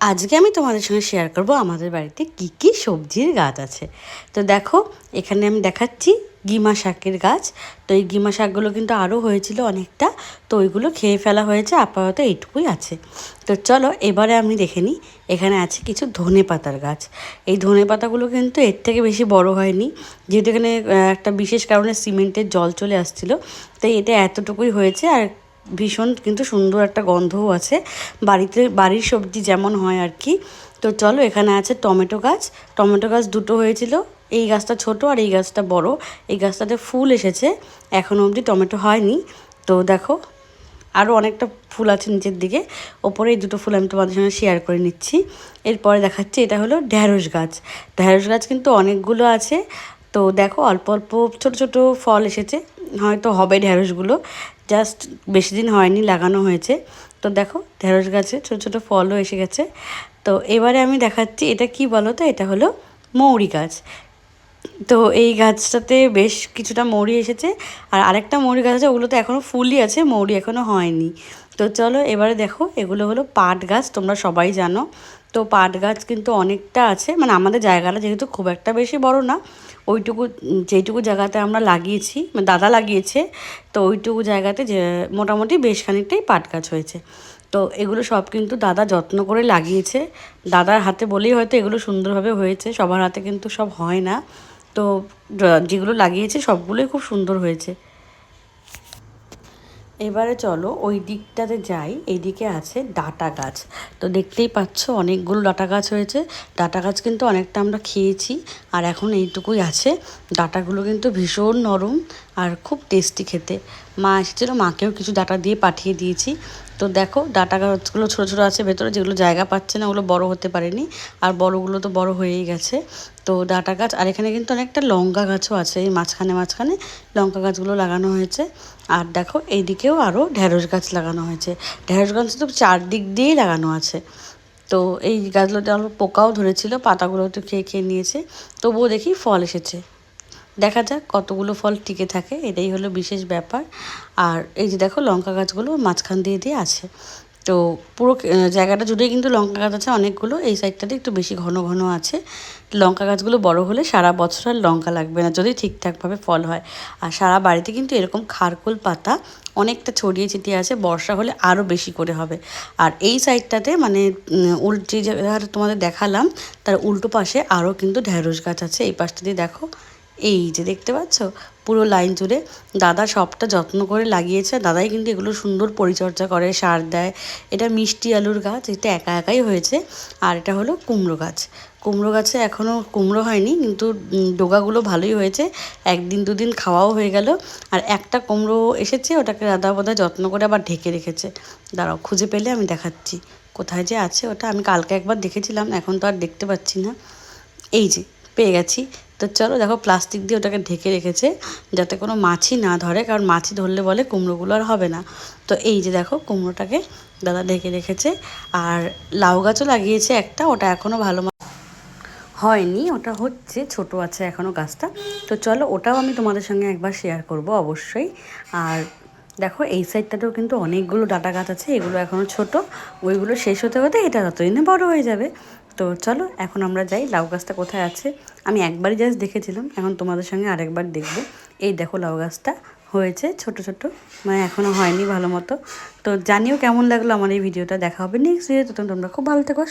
আজকে আমি তোমাদের সঙ্গে শেয়ার করব আমাদের বাড়িতে কি কি সবজির গাছ আছে। তো দেখো, এখানে আমি দেখাচ্ছি গিমা শাকের গাছ। তো এই গিমা শাকগুলো কিন্তু আরও হয়েছিল অনেকটা, তো ওইগুলো খেয়ে ফেলা হয়েছে, আপাতত এইটুকুই আছে। তো চলো, এবারে আমি দেখে নিই, এখানে আছে কিছু ধনে পাতার গাছ। এই ধনে পাতাগুলো কিন্তু এর থেকে বেশি বড় হয়নি, যেহেতু এখানে একটা বিশেষ কারণে সিমেন্টের জল চলে আসছিল তাই এটা এতটুকুই হয়েছে, আর ভীষণ কিন্তু সুন্দর একটা গন্ধও আছে। বাড়িতে, বাড়ির সবজি যেমন হয় আর কি। তো চলো এখানে আছে টমেটো গাছ। টমেটো গাছ দুটো হয়েছিল। এই গাছটা ছোট আর এই গাছটা বড়। এই গাছটাতে ফুল এসেছে। এখনও অবধি টমেটো হয়নি। তো দেখো আরও অনেকটা ফুল আছে নিচের দিকে। ওপরে এই দুটো ফুল আমি তোমাদের সঙ্গে শেয়ার করে নিচ্ছি। এরপরে দেখাচ্ছি এটা হলো ঢ্যাঁড়স গাছ। ঢ্যাঁড়স গাছ কিন্তু অনেকগুলো আছে। তো দেখো অল্প অল্প ছোট ছোট ফল এসেছে। হয়তো হবে ঢ্যাঁড়সগুলো জাস্ট বেশি দিন হয়নি, লাগানো হয়েছে। তো দেখো ঢ্যাঁড়স গাছে ছোটো ছোটো ফলও এসে গেছে। তো এবারে আমি দেখাচ্ছি, এটা কি বলো তো এটা হলো মৌরি গাছ। তো এই গাছটাতে বেশ কিছুটা মৌরি এসেছে। আর আরেকটা মৌরি গাছ আছে, ওগুলোতে এখনও ফুলই আছে, মৌরি এখনও হয়নি। তো চলো এবারে দেখো, এগুলো হলো পাট গাছ, তোমরা সবাই জানো। তো পাট গাছ কিন্তু অনেকটা আছে। মানে আমাদের জায়গাটা যেহেতু খুব একটা বেশি বড় না, ওইটুকু, যেইটুকু জায়গাতে আমরা লাগিয়েছি মানে দাদা লাগিয়েছে, তো ওইটুকু জায়গাতে যে মোটামুটি বেশ খানিকটাই পাট গাছ হয়েছে। তো এগুলো সব কিন্তু দাদা যত্ন করে লাগিয়েছে। দাদার হাতে বলেই হয়তো এগুলো সুন্দরভাবে হয়েছে, সবার হাতে কিন্তু সব হয় না। তো যেগুলো লাগিয়েছে সবগুলোই খুব সুন্দর হয়েছে। এবারে চলো ওই দিকটাতে যাই। এদিকে আছে ডাটা গাছ। তো দেখতেই পাচ্ছ অনেকগুলো ডাটা গাছ হয়েছে। ডাটা গাছ কিন্তু অনেকটা আমরা খেয়েছি আর এখন এইটুকুই আছে। ডাটাগুলো কিন্তু ভীষণ নরম আর খুব টেস্টি খেতে। মা এসেছিল, মাকেও কিছু ডাটা দিয়ে পাঠিয়ে দিয়েছি। তো দেখো ডাটা গাছগুলো ছোটো ছোটো আছে ভেতরে, যেগুলো জায়গা পাচ্ছে না, ওগুলো বড় হতে পারেনি। আর বড়গুলো তো বড় হয়েই গেছে। তো ডাটা গাছ, আর এখানে কিন্তু অনেকটা লঙ্কা গাছও আছে, এই মাঝখানে মাঝখানে লঙ্কা গাছগুলো লাগানো হয়েছে। আর দেখো, এইদিকেও আরও ঢ্যাঁড়স গাছ লাগানো হয়েছে। ঢ্যাঁড়স গাছ তো চারদিক দিয়েই লাগানো আছে। তো এই গাছগুলোতে অল্প পোকাও ধরেছিল পাতাগুলো তো খেয়ে খেয়ে নিয়েছে। তবুও দেখি ফল এসেছে। দেখা যাক কতগুলো ফল টিকে থাকে, এটাই হলো বিশেষ ব্যাপার। আর এই যে দেখো লঙ্কা গাছগুলো মাঝখান দিয়ে দিয়ে আছে। তো পুরো জায়গাটা জুড়েই কিন্তু লঙ্কা গাছ আছে অনেকগুলো, এই সাইডটাতে একটু বেশি ঘন ঘন আছে। লঙ্কা গাছগুলো বড় হলে সারা বছর আর লঙ্কা লাগবে না, যদি ঠিকঠাকভাবে ফল হয়। আর সারা বাড়িতে কিন্তু এরকম খারকোল পাতা অনেকটা ছড়িয়ে ছিটিয়ে আছে, বর্ষা হলে আরও বেশি করে হবে। আর এই সাইডটাতে মানে উল্টি তোমাদের দেখালাম, তার উল্টো পাশে আরও কিন্তু ঢ্যাঁড়স গাছ আছে, এই পাশটা দিয়ে দেখো। এই যে দেখতে পাচ্ছ? পুরো লাইন জুড়ে দাদা সবটা যত্ন করে লাগিয়েছে। দাদাই কিন্তু এগুলো সুন্দর পরিচর্যা করে, সার দেয়। এটা মিষ্টি আলুর গাছ এটা একা একাই হয়েছে। আর এটা হলো কুমড়ো গাছ। কুমড়ো গাছে এখনও কুমড়ো হয়নি, কিন্তু ডোগাগুলো ভালোই হয়েছে। একদিন দুদিন খাওয়াও হয়ে গেল। আর একটা কুমড়ো এসেছে, ওটাকে দাদা বোধহয় যত্ন করে আবার ঢেকে রেখেছে। দাঁড়াও, খুঁজে পেলে আমি দেখাচ্ছি। কোথায় যে আছে ওটা আমি কালকে একবার দেখেছিলাম, এখন তো আর দেখতে পাচ্ছি না। এই যে, পেয়ে গেছি। তো চলো দেখো প্লাস্টিক দিয়ে ওটাকে ঢেকে রেখেছে, যাতে কোনো মাছি না ধরে, কারণ মাছি ধরলে বলে কুমড়োগুলো আর হবে না। তো এই যে দেখো, কুমড়োটাকে দাদা ঢেকে রেখেছে, আর লাউ গাছও লাগিয়েছে একটা, ওটা এখনও ভালো হয়নি, ওটা হচ্ছে, ছোট আছে এখনও গাছটা। তো চলো, ওটাও আমি তোমাদের সঙ্গে একবার শেয়ার করব অবশ্যই। আর দেখো, এই সাইডটাতেও কিন্তু অনেকগুলো ডাটা গাছ আছে, এগুলো এখনও ছোট। ওইগুলো শেষ হতে হতে এটা ততদিনে বড় হয়ে যাবে। তো চলো, এখন আমরা যাই। লাউ গাছটা কোথায় আছে? আমি একবারই জাস্ট দেখেছিলাম, এখন তোমাদের সঙ্গে আরেকবার দেখব। এই দেখো লাউ গাছটা হয়েছে ছোট ছোট মানে এখনও হয়নি ভালো মতো। তো জানিও কেমন লাগল আমার এই ভিডিওটা। দেখা হবে নেক্সট ভিডিও তো তোমরা খুব ভালো থেকো।